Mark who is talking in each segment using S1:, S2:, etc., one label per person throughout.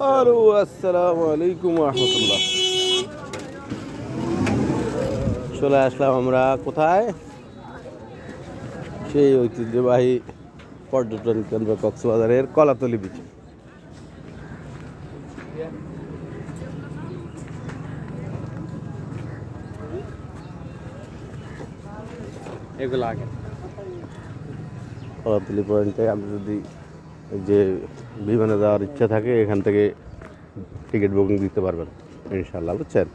S1: আরও আসসালামু আলাইকুম রহমতুল্লাহ। চলে আসলাম আমরা কোথায়? সেই ঐতিহ্যবাহী পর্যটন কেন্দ্র কক্সবাজারের কলাতলি বিচ
S2: এগুলো আগে।
S1: কলাতলি পয়েন্টে আপনি যদি যে বিমানে যাওয়ার ইচ্ছা থাকে, এখান থেকে টিকিট বুকিং দিতে পারবেন ইনশাল্লাহ বুঝছেন?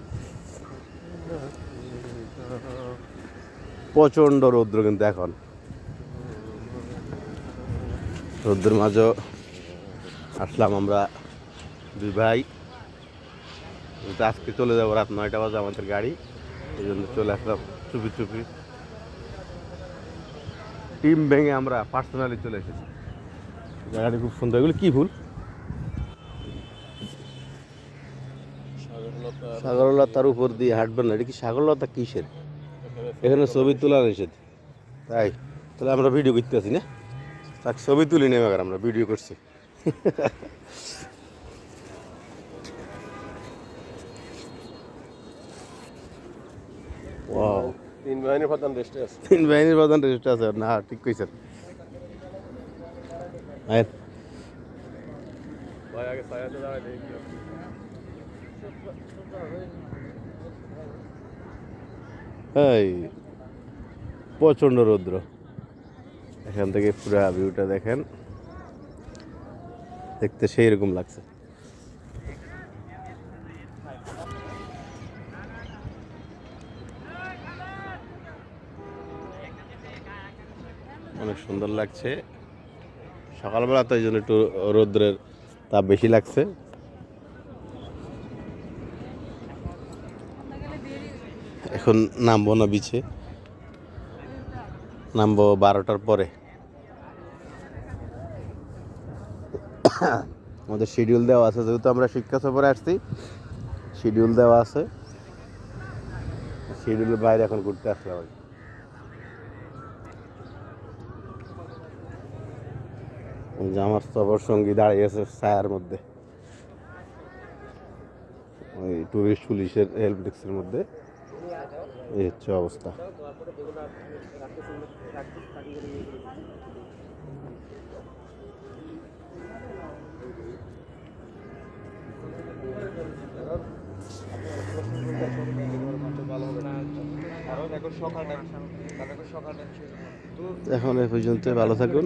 S1: প্রচণ্ড রৌদ্র কিন্তু এখন। রৌদ্রের মাঝে আসলাম আমরা দুই ভাই। আজকে চলে যাব রাত নয়টা বাজে আমাদের গাড়ি, এই জন্য চলে আসলাম চুপি চুপি। টিম ভেঙে আমরা পার্সোনালি চলে এসেছি। জায়গাটি খুব সুন্দর। এগুলো কি ফুল? সাগরলতার উপর দিয়ে হাঁটবেন না এটা কি সাগরলতা কিসের? এখানে ছবি তোলা নিষেধ। তাই তাহলে আমরা ভিডিও করতে আছি না? তাক ছবি তুলি নেই আমরা ভিডিও করছি। ওয়াও
S2: তিন বাহিনীর প্রধান রেস্টে আছে।
S1: তিন বাহিনীর প্রধান রেজিস্টার আছে না ঠিক কইছেন। আয়ের
S2: ভাই আগে ছায়াতে দাঁড়ায় দেখি
S1: এই প্রচণ্ড রৌদ্র এখান থেকে পুরো ভিউটা দেখেন দেখতে সেই রকম লাগছে অনেক সুন্দর লাগছে সকালবেলা তো এই জন্য একটু রৌদ্রের তাপ বেশি লাগছে। এখন নামবো না বিছে নামবো বারোটার পরে। আমাদের শিডিউল দেওয়া আছে, যেহেতু আমরা শিক্ষা সফরে আসছি শিডিউল দেওয়া আছে। শিডিউলের বাইরে এখন ঘুরতে আসলাম আর কি। ওই যে আমার সফর সঙ্গী দাঁড়িয়ে আছে ছায়ার মধ্যে। ওই টুরিস্ট পুলিশের হেল্প ডেস্কের মধ্যে। এই হচ্ছে অবস্থা। এখন এ পর্যন্ত ভালো থাকুন।